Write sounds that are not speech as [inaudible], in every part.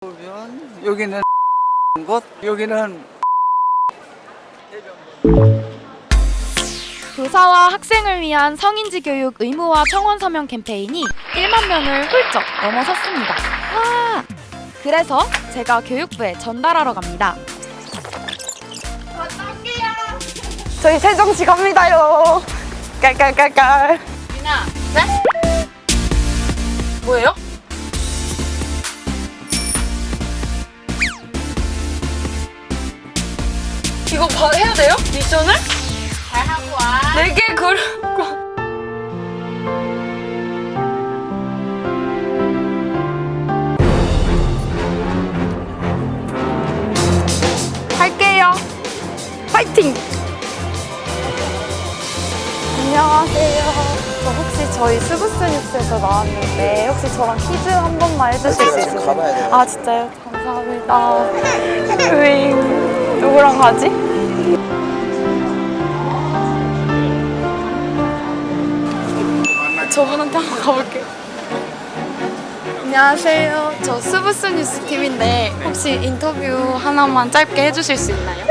보면 여기는 곳, 여기는 교사와 학생을 위한 성인지 교육 의무화 청원 서명 캠페인이 1만 명을 훌쩍 넘어섰습니다. 와! 그래서 제가 교육부에 전달하러 갑니다. 저희 세정시 갑니다요. 깔깔깔깔. 미나, 네? 뭐예요? 이거 바, 해야 돼요? 미션을? 잘 하고 와. 네개 걸. 할게요. 파이팅! 안녕하세요. 저 혹시 저희 스브스 뉴스에서 나왔는데 혹시 저랑 퀴즈 한 번만 해주실 수 있으세요? 가봐야 돼요. 아 진짜요? 감사합니다. 으잉. 누구랑 가지? 저분한테 한번 가볼게요. 안녕하세요. 저 스브스 뉴스 팀인데 혹시 인터뷰 하나만 짧게 해주실 수 있나요?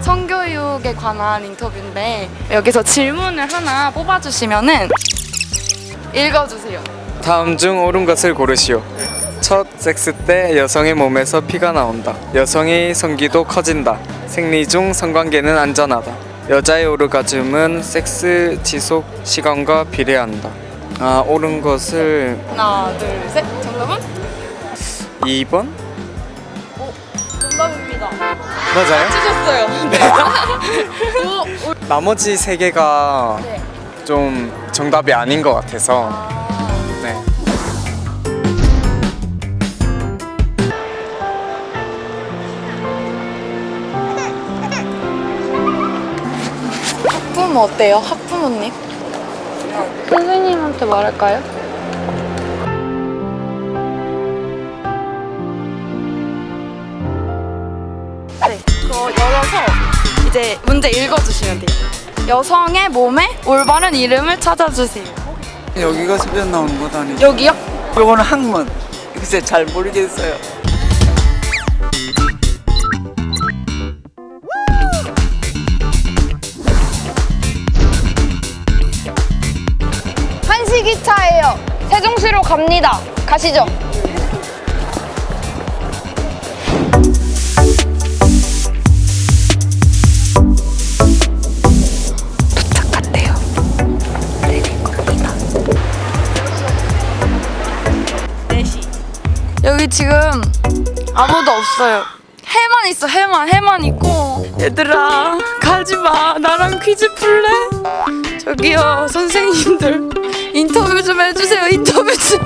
성교육에 관한 인터뷰인데 여기서 질문을 하나 뽑아주시면은 읽어주세요. 다음 중 옳은 것을 고르시오. 첫 섹스 때 여성의 몸에서 피가 나온다. 여성의 성기도 커진다. 생리 중 성관계는 안전하다. 여자의 오르가즘은 섹스 지속 시간과 비례한다. 아, 옳은 것을 하나, 둘, 셋. 정답은? 2번? 정답입니다. 맞아요? 주셨어요. [laughs] 나머지 세 개가 네. 좀 정답이 아닌 것 같아서. 학부모 어때요? 학부모님? 선생님한테 말할까요? 네, 그거 열어서 이제 문제 읽어주시면 돼요. 여성의 몸에 올바른 이름을 찾아주세요. 여기가 수변 나오는 곳 아니죠? 여기요? 요거는 학문. 글쎄 잘 모르겠어요. 한시기차예요. 세종시로 갑니다. 가시죠. 도착한대요. 내릴 겁니다. 4시. 여기 지금 아무도 없어요. 해만 있어, 해만, 해만 있고. 얘들아, 가지 마. 나랑 퀴즈 풀래? 저기요, 선생님들. 인터뷰 좀 해주세요. 인터뷰 좀.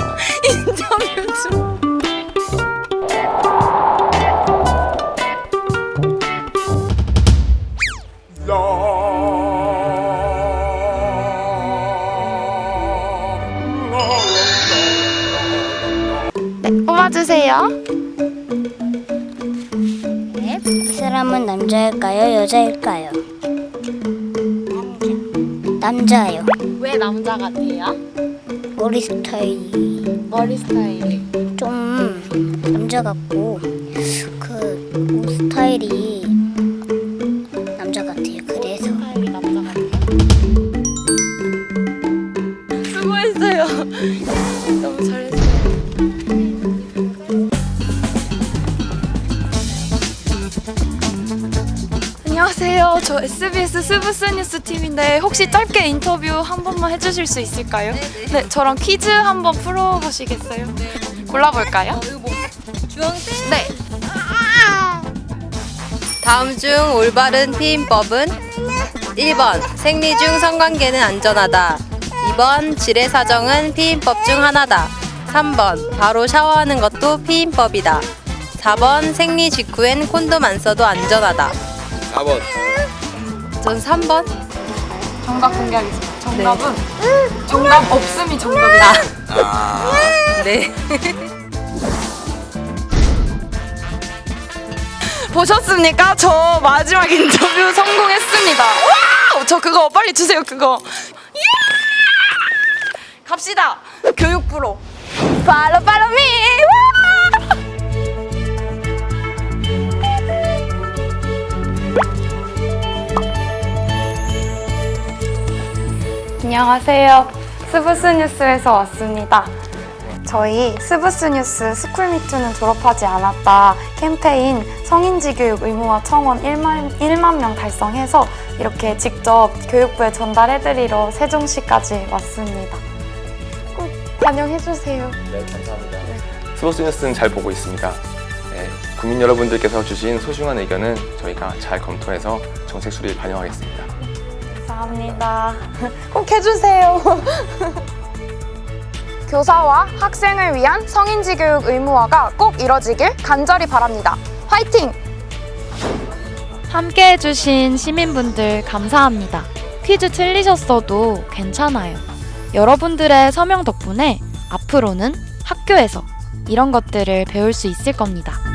[laughs] 인터뷰 좀. 네, 뽑아주세요. 네, 이 사람은 남자일까요? 여자일까요? 남자. 남자요. 왜 남자 같아요? 머리 스타일이 머리 스타일이. 좀 남자 같고 그 옷 스타일이 안녕하세요. 저 SBS 스브스 뉴스 팀인데 혹시 짧게 인터뷰 한 번만 해주실 수 있을까요? 네, 저랑 퀴즈 한번 풀어보시겠어요? 골라볼까요? 주황색 네. 다음 중 올바른 피임법은 1번 생리 중 성관계는 안전하다 2번 지뢰 사정은 피임법 중 하나다 3번 바로 샤워하는 것도 피임법이다 4번 생리 직후엔 콘돔 안 써도 안전하다 4번. 전 3번 정답 공개하겠습니다. 정답은 정답 없음이 정답이다. 네 [laughs] 보셨습니까? 저 마지막 인터뷰 성공했습니다. 와! 저 그거 빨리 주세요. 그거. 예! 갑시다. 교육부로. 팔로 팔로 미. 와! 안녕하세요. 스브스 뉴스에서 왔습니다. 저희 스브스 뉴스 스쿨미투는 졸업하지 않았다 캠페인 성인지 교육 의무화 청원 1만, 1만 명 달성해서 이렇게 직접 교육부에 전달해드리러 세종시까지 왔습니다. 꼭 반영해주세요. 네, 감사합니다. 스포츠 뉴스는 잘 보고 있습니다. 네, 국민 여러분들께서 주신 소중한 의견은 저희가 잘 검토해서 정책 수립 반영하겠습니다. 감사합니다. 꼭 해주세요. [laughs] 교사와 학생을 위한 성인지 교육 의무화가 꼭 이뤄지길 간절히 바랍니다. 화이팅! 함께 해주신 시민분들 감사합니다. 퀴즈 틀리셨어도 괜찮아요. 여러분들의 서명 덕분에 앞으로는 학교에서 이런 것들을 배울 수 있을 겁니다.